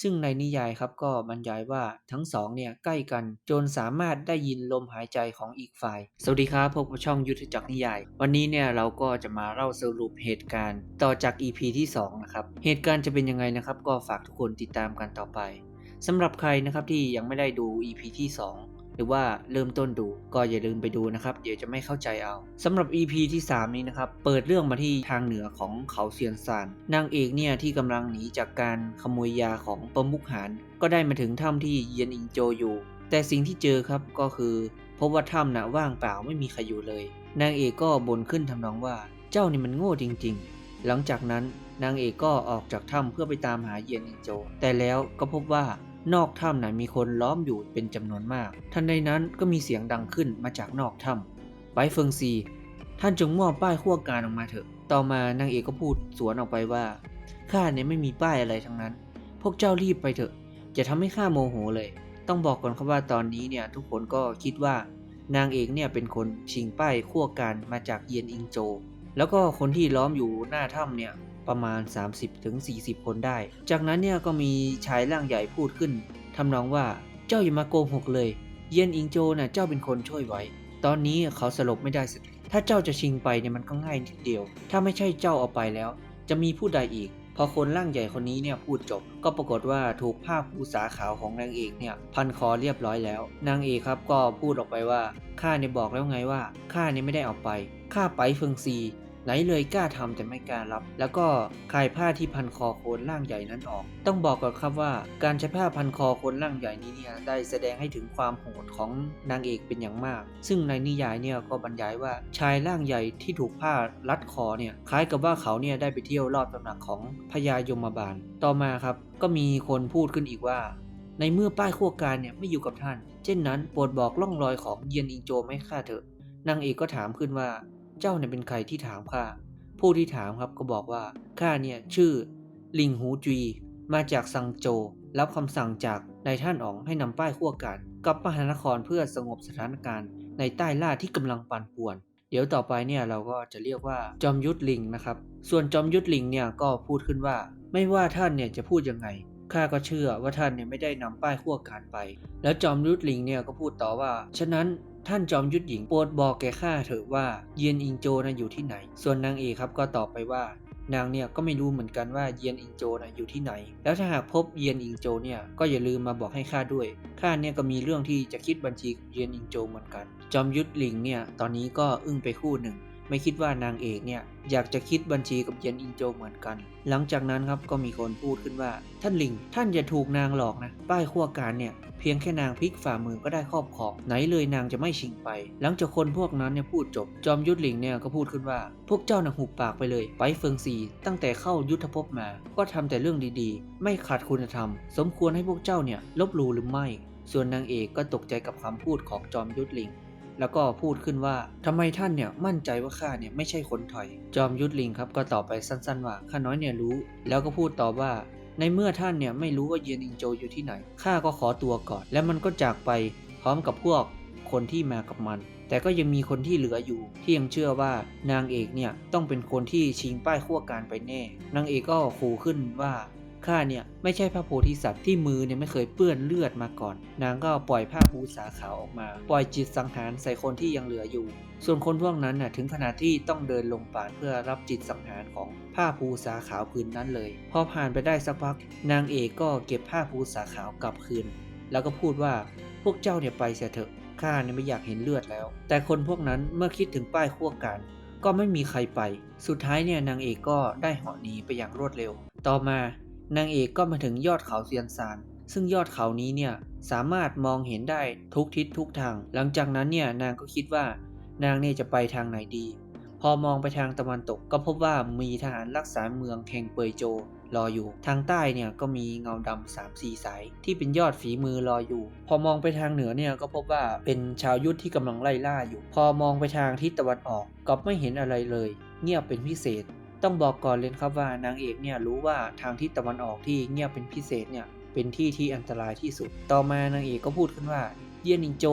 ซึ่งในนิยายครับก็บรรยายว่าทั้งสองเนี่ยใกล้กัน จนสามารถได้ยินลมหายใจของอีกฝ่าย สวัสดีครับพบกับช่องยุทธจักรนิยาย วันนี้เนี่ยเราก็จะมาเล่าสรุปเหตุการณ์ ต่อจาก EP ที่2นะครับเหตุการณ์จะเป็นยังไงนะครับ ก็ฝากทุกคนติดตามกันต่อไปสำหรับใครนะครับที่ยังไม่ได้ดู EP ที่ 2 หรือว่าเริ่มต้นดู ก็อย่าลืมไปดูนะครับ เดี๋ยวจะไม่เข้าใจเอาสำหรับ EP ที่ 3 นี้นะครับ เปิดเรื่องมาที่ทางเหนือของเขาเซียนซานนางเอกเนี่ยที่กำลังหนีจากการขโมยยาของประมุขหานก็ได้มาถึงถ้ำที่เยียนอิงโจอยู่ แต่สิ่งที่เจอครับก็คือพบว่าถ้ำน่ะว่างเปล่าไม่มีใครอยู่เลย นางเอกก็บ่นขึ้นทำนองว่าเจ้านี่มันโง่จริง ๆ หลังจากนั้นนางเอกก็ออกจากถ้ำเพื่อไปตามหาเยียนอิงโจ แต่แล้วก็พบว่า นอกถ้ำน่ะมีคนล้อมอยู่เป็นจำนวนมาก ทันใดนั้นก็มีเสียงดังขึ้นมาจากนอกถ้ำไปเฟิงซี ท่านจงมอบป้ายขั้วการออกมาเถอะ ต่อมานางเอกก็พูดสวนออกไปว่า ข้าเนี่ยไม่มีป้ายอะไรทั้งนั้น พวกเจ้ารีบไปเถอะ จะทำให้ข้าโมโหเลย ต้องบอกก่อนครับว่าตอนนี้เนี่ยทุกคนก็คิดว่านางเอกเนี่ยเป็นคนชิงป้ายขั้วการมาจากเยียนอิงโจ แล้วก็คนที่ล้อมอยู่หน้าถ้ำเนี่ย ประมาณ 30-40 คนได้ จากนั้นเนี่ยก็มีชายร่างใหญ่พูดขึ้นทำนองว่าเจ้าอย่ามาโกหกเลย เยียนอิงโจน่ะเจ้าเป็นคนช่วยไว้ ตอนนี้เขาสลบไม่ได้สติถ้าเจ้าจะชิงไปเนี่ยมันก็ง่ายนิดเดียว ถ้าไม่ใช่เจ้าเอาไปแล้ว จะมีผู้ใดอีก พอคนร่างใหญ่คนนี้เนี่ยพูดจบ ก็ปรากฏว่าถูกผ้าภูษาขาวของนางเอกเนี่ยพันคอเรียบร้อยแล้ว นางเอกครับก็พูดออกไปว่าข้าเนี่ยบอกแล้วไงว่าข้าเนี่ยไม่ได้เอาไปข้าไปเฟิงซี ไหนเลยกล้าทำแต่ไม่กล้ารับ แล้วก็คลายผ้าที่พันคอโคนร่างใหญ่นั้นออก ต้องบอกก่อนครับว่า การใช้ผ้าพันคอโคนร่างใหญ่นี้เนี่ยได้แสดงให้ถึงความโหดของนางเอกเป็นอย่างมาก ซึ่งในนิยายเนี่ยก็บรรยายว่าชายร่างใหญ่ที่ถูกผ้ารัดคอเนี่ยคล้ายกับว่าเขาเนี่ยได้ไปเที่ยวรอบตำหนักของพญายมบาล ต่อมาครับก็มีคนพูดขึ้นอีกว่าในเมื่อป้ายขั้วการเนี่ยไม่อยู่กับท่าน เช่นนั้นโปรดบอกร่องรอยของเยียนอิงโจไม่ข้าเถอะ นางเอกก็ถามขึ้นว่า เจ้าเนี่ยเป็นใครที่ถามข้า ผู้ที่ถามครับก็บอกว่า ข้าเนี่ยชื่อลิงหูจีมาจากซังโจ รับคำสั่งจากนายท่านอ๋องให้นำป้ายขั้วการกลับมหานครเพื่อสงบสถานการณ์ในใต้ล่าที่กำลังปั่นป่วน เดี๋ยวต่อไปเนี่ยเราก็จะเรียกว่าจอมยุทธลิงนะครับ ส่วนจอมยุทธลิงเนี่ยก็พูดขึ้นว่า ไม่ว่าท่านเนี่ยจะพูดยังไง ข้าก็เชื่อว่าท่านเนี่ยไม่ได้นำป้ายขั้วการไป แล้วจอมยุทธลิงเนี่ยก็พูดต่อว่า ฉะนั้นท่านจอมยุทธหญิงโปรดบอกแก่ข้าเถอะว่าเยียนอิงโจนะอยู่ที่ไหน ส่วนนางเอกครับก็ตอบไปว่านางเนี่ยก็ไม่รู้เหมือนกันว่าเยียนอิงโจนะอยู่ที่ไหน แล้วถ้าหากพบเยียนอิงโจเนี่ยก็อย่าลืมมาบอกให้ข้าด้วย ข้าเนี่ยก็มีเรื่องที่จะคิดบัญชีกับเยียนอิงโจเหมือนกัน จอมยุทธลิงเนี่ยตอนนี้ก็อึ้งไปคู่หนึ่ง ไม่คิดว่านางเอกเนี่ยอยากจะคิดบัญชีกับเยนอิงโจเหมือนกัน หลังจากนั้นครับก็มีคนพูดขึ้นว่า ท่านลิง ท่านอย่าถูกนางหลอกนะ ป้ายขั้วการเนี่ยเพียงแค่นางพลิกฝ่ามือก็ได้ครอบครองไหนเลยนางจะไม่ชิงไป หลังจากคนพวกนั้นเนี่ยพูดจบ จอมยุทธลิงเนี่ยก็พูดขึ้นว่า พวกเจ้าหนักหุบปากไปเลย ไปเฟิงซีตั้งแต่เข้ายุทธภพมา ก็ทำแต่เรื่องดีๆ ไม่ขาดคุณธรรม สมควรให้พวกเจ้าเนี่ยลบหลู่หรือไม่ ส่วนนางเอกก็ตกใจกับคำพูดของจอมยุทธลิง แล้วก็พูดขึ้นว่าทำไมท่านเนี่ยมั่นใจว่าข้าเนี่ยไม่ใช่คนถอย จอมยุทธลิงครับก็ตอบไปสั้นๆว่าข้าน้อยเนี่ยรู้ แล้วก็พูดต่อว่าในเมื่อท่านเนี่ยไม่รู้ว่าเยียนอิงโจอยู่ที่ไหน ข้าก็ขอตัวก่อน แล้วมันก็จากไปพร้อมกับพวกคนที่มากับมัน แต่ก็ยังมีคนที่เหลืออยู่ ที่ยังเชื่อว่านางเอกเนี่ยต้องเป็นคนที่ชิงป้ายขั้วการไปแน่ นางเอกก็ขู่ขึ้นว่า ข้าเนี่ยไม่ใช่พระโพธิสัตว์ที่มือเนี่ยไม่เคยเปื้อนเลือดมาก่อน นางก็ปล่อยผ้าภูษาขาวออกมา ปล่อยจิตสังหารใส่คนที่ยังเหลืออยู่ ส่วนคนพวกนั้นน่ะถึงขนาดที่ต้องเดินลงป่าเพื่อรับจิตสังหารของผ้าภูษาขาวคืนนั้นเลย พอผ่านไปได้สักพัก นางเอกก็เก็บผ้าภูษาขาวกลับคืน แล้วก็พูดว่าพวกเจ้าเนี่ยไปเสียเถอะข้าเนี่ยไม่อยากเห็นเลือดแล้ว แต่คนพวกนั้นเมื่อคิดถึงป้ายขั้วกันก็ไม่มีใครไป สุดท้ายเนี่ยนางเอกก็ได้เหาะหนีไปอย่างรวดเร็ว ต่อมา นางเอกก็มาถึงยอดเขาเซียนซาน ซึ่งยอดเขานี้เนี่ยสามารถมองเห็นได้ทุกทิศทุกทาง หลังจากนั้นเนี่ยนางก็คิดว่านางเนี่ยจะไปทางไหนดี พอมองไปทางตะวันตกก็พบว่ามีทหารรักษาเมืองแห่งเปยโจรออยู่ ทางใต้เนี่ยก็มีเงาดำสามสี่สายที่เป็นยอดฝีมือรออยู่ พอมองไปทางเหนือเนี่ยก็พบว่าเป็นชาวยุทธที่กำลังไล่ล่าอยู่ พอมองไปทางทิศตะวันออกก็ไม่เห็นอะไรเลย เงียบเป็นพิเศษ ต้องบอกก่อนเลยครับว่านางเอกเนี่ยรู้ว่าทางทิศตะวันออกที่เงียบเป็นพิเศษเนี่ยเป็นที่ที่อันตรายที่สุด ต่อมานางเอกก็พูดขึ้นว่า เยียนิงโจ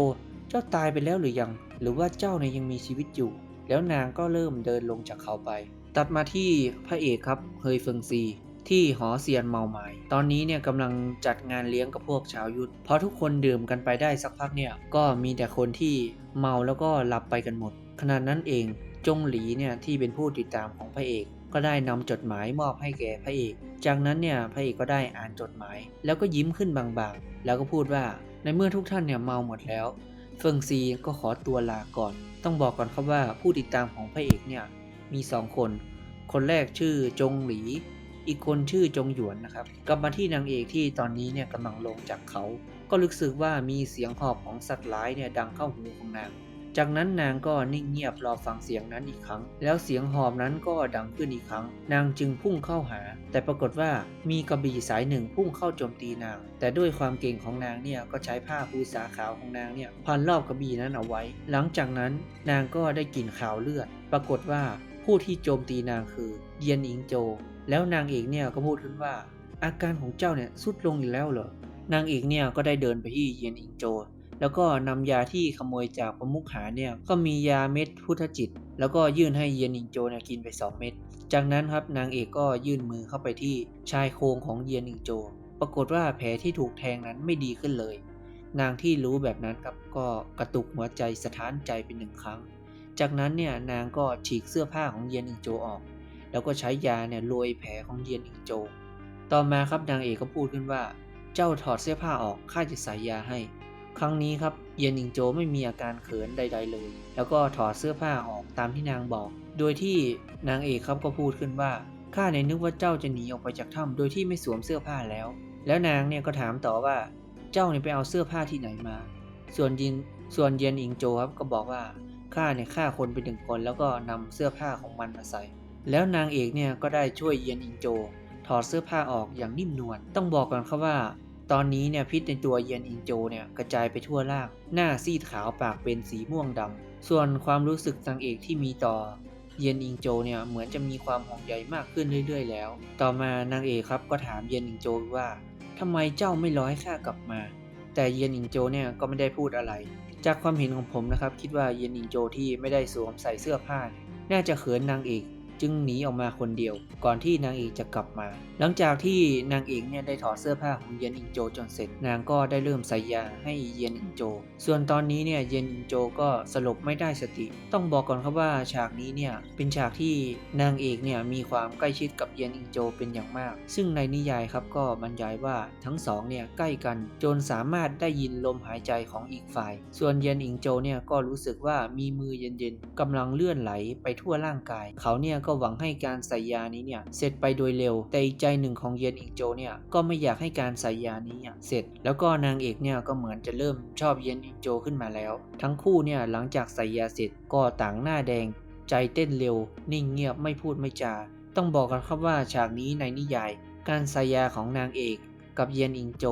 เจ้าตายไปแล้วหรือยัง หรือว่าเจ้าเนี่ยยังมีชีวิตอยู่ แล้วนางก็เริ่มเดินลงจากเขาไป ตัดมาที่พระเอกครับเฮยเฟิงซี ที่หอเซียนเมาหมายตอนนี้เนี่ยกำลังจัดงานเลี้ยงกับพวกชาวยุทธพอทุกคนดื่มกันไปได้สักพักเนี่ยก็มีแต่คนที่เมาแล้วก็หลับไปกันหมดขณะนั้นเอง จงหลีเนี่ยที่เป็นผู้ติดตามของพระเอก ก็ได้นำจดหมายมอบให้แก่พระเอก จากนั้นเนี่ยพระเอกก็ได้อ่านจดหมาย แล้วก็ยิ้มขึ้นบางๆ แล้วก็พูดว่าในเมื่อทุกท่านเนี่ยเมาหมดแล้ว เฟิงซีก็ขอตัวลาก่อน ต้องบอกก่อนครับว่าผู้ติดตามของพระเอกเนี่ยมีสองคน คนแรกชื่อจงหลี อีกคนชื่อจงหยวนนะครับ กลับมาที่นางเอกที่ตอนนี้เนี่ยกำลังลงจากเขา ก็รู้สึกว่ามีเสียงหอบของสัตว์ร้ายเนี่ยดังเข้าหูของนาง จากนั้นนางก็นิ่งเงียบรอฟังเสียงนั้นอีกครั้ง แล้วเสียงหอบนั้นก็ดังขึ้นอีกครั้ง นางจึงพุ่งเข้าหา แต่ปรากฏว่ามีกระบี่สายหนึ่งพุ่งเข้าโจมตีนาง แต่ด้วยความเก่งของนางเนี่ยก็ใช้ผ้าปูสาขาวของนางเนี่ยพันรอบกระบี่นั้นเอาไว้ หลังจากนั้นนางก็ได้กลิ่นขาวเลือด ปรากฏว่าผู้ที่โจมตีนางคือเยียนอิงโจ แล้วนางเอกเนี่ยก็พูดขึ้นว่า อาการของเจ้าเนี่ยสุดลงอีกแล้วเหรอนางเอกเนี่ยก็ได้เดินไปที่เยียนอิงโจ แล้วก็นำยาที่ขโมยจากประมุขหาเนี่ยก็มียาเม็ดพุทธจิต แล้วก็ยื่นให้เยียนอิงโจเนี่ยกินไป 2 เม็ด จากนั้นครับนางเอกก็ยื่นมือเข้าไปที่ชายโครงของเยียนอิงโจ ปรากฏว่าแผลที่ถูกแทงนั้นไม่ดีขึ้นเลย นางที่รู้แบบนั้นครับก็กระตุกหัวใจสะท้านใจเป็นหนึ่งครั้ง จากนั้นเนี่ยนางก็ฉีกเสื้อผ้าของเยียนอิงโจออก แล้วก็ใช้ยาเนี่ยโรยแผลของเยียนอิงโจ ต่อมาครับนางเอกก็พูดขึ้นว่า เจ้าถอดเสื้อผ้าออกข้าจะใส่ยาให้ ครั้งนี้ครับเยียนอิงโจไม่มีอาการเขินใด ๆ เลย แล้วก็ถอดเสื้อผ้าออกตามที่นางบอก โดยที่นางเอกครับก็พูดขึ้นว่าข้าเนี่ยนึกว่าเจ้าจะหนีออกไปจากถ้ำโดยที่ไม่สวมเสื้อผ้าแล้ว แล้วนางเนี่ยก็ถามต่อว่าเจ้าเนี่ยไปเอาเสื้อผ้าที่ไหนมา ส่วนยินส่วนเยียนอิงโจครับก็บอกว่าข้าเนี่ยฆ่าคนไปหนึ่งคนแล้วก็นำเสื้อผ้าของมันมาใส่ แล้วนางเอกเนี่ยก็ได้ช่วยเยียนอิงโจ ถอดเสื้อผ้าออกอย่างนิ่มนวลต้องบอกก่อนครับว่า ตอนนี้เนี่ยพิษในตัวเยียนอิงโจเนี่ยกระจายไปทั่วร่าง หน้าซีดขาวปากเป็นสีม่วงดำ ส่วนความรู้สึกนางเอกที่มีต่อเยียนอิงโจเนี่ยเหมือนจะมีความห่วงใยมากขึ้นเรื่อยๆแล้ว ต่อมานางเอกครับก็ถามเยียนอิงโจว่าทำไมเจ้าไม่ร้อให้ข้ากลับมา แต่เยียนอิงโจเนี่ยก็ไม่ได้พูดอะไร จากความเห็นของผมนะครับคิดว่าเยียนอิงโจที่ไม่ได้สวมใส่เสื้อผ้า น่าจะเขินนางเอก จึงหนีออกมาคนเดียว ก่อนที่นางเอกจะกลับมา หลังจากที่นางเอกเนี่ยได้ถอดเสื้อผ้าของเยนอิงโจจนเสร็จ นางก็ได้เริ่มใส่ยาให้เยนอิงโจ ส่วนตอนนี้เนี่ยเยนอิงโจก็สลบไม่ได้สติ ต้องบอกก่อนครับว่าฉากนี้เนี่ยเป็นฉากที่นางเอกเนี่ยมีความใกล้ชิดกับเยนอิงโจเป็นอย่างมาก ซึ่งในนิยายครับก็บรรยายว่าทั้งสองเนี่ยใกล้กันจนสามารถได้ยินลมหายใจของอีกฝ่าย ส่วนเยียนอิงโจเนี่ยก็รู้สึกว่ามีมือเย็นๆกำลังเลื่อนไหลไปทั่วร่างกาย เขาเนี่ยก็หวังให้การใส่ยานี้เนี่ยเสร็จไปโดยเร็ว แต่อีกใจหนึ่งของเยียนอิงโจเนี่ยก็ไม่อยากให้การใส่ยานี้เนี่ยเสร็จ แล้วก็นางเอกเนี่ยก็เหมือนจะเริ่มชอบเยียนอิงโจขึ้นมาแล้ว ทั้งคู่เนี่ยหลังจากใส่ยาเสร็จก็ต่างหน้าแดง ใจเต้นเร็ว นิ่งเงียบไม่พูดไม่จา ต้องบอกกันครับว่าฉากนี้ในนิยาย การใส่ยาของนางเอก กับเยียนอิงโจ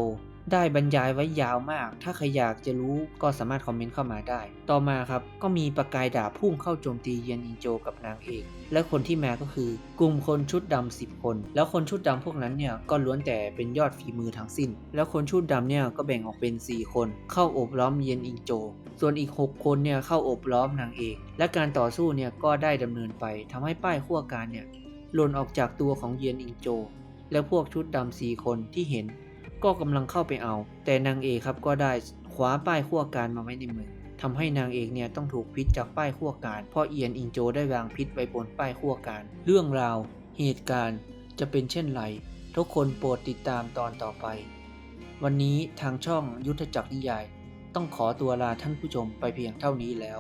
ได้บรรยายไว้ยาวมาก ถ้าใครอยากจะรู้ก็สามารถคอมเมนต์เข้ามาได้ ต่อมาครับ ก็มีประกายดาบพุ่งเข้าโจมตีเยียนอิงโจกับนางเอก และคนที่มาก็คือกลุ่มคนชุดดำสิบคน แล้วคนชุดดำพวกนั้นเนี่ยก็ล้วนแต่เป็นยอดฝีมือทั้งสิ้น แล้วคนชุดดำเนี่ยก็แบ่งออกเป็น 4 คน เข้าโอบล้อมเยียนอิงโจ ส่วนอีก 6 คนเนี่ยเข้าโอบล้อมนางเอก และการต่อสู้เนี่ยก็ได้ดำเนินไปทำให้ป้ายขั้วการเนี่ยหล่นออกจากตัวของเยียนอิงโจ และพวกชุดดำสี่คนที่เห็น ก็กำลังเข้าไปเอา แต่นางเอกครับก็ได้คว้าป้ายขั้วการมาไว้ในมือทำให้นางเอกเนี่ยต้องถูกพิษจากป้ายขั้วการ เพราะเอียนอิงโจได้วางพิษไว้บนป้ายขั้วการ เรื่องราว เหตุการณ์จะเป็นเช่นไร ทุกคนโปรดติดตามตอนต่อไป วันนี้ทางช่องยุทธจักรนิยาย ต้องขอตัวลาท่านผู้ชมไปเพียงเท่านี้แล้ว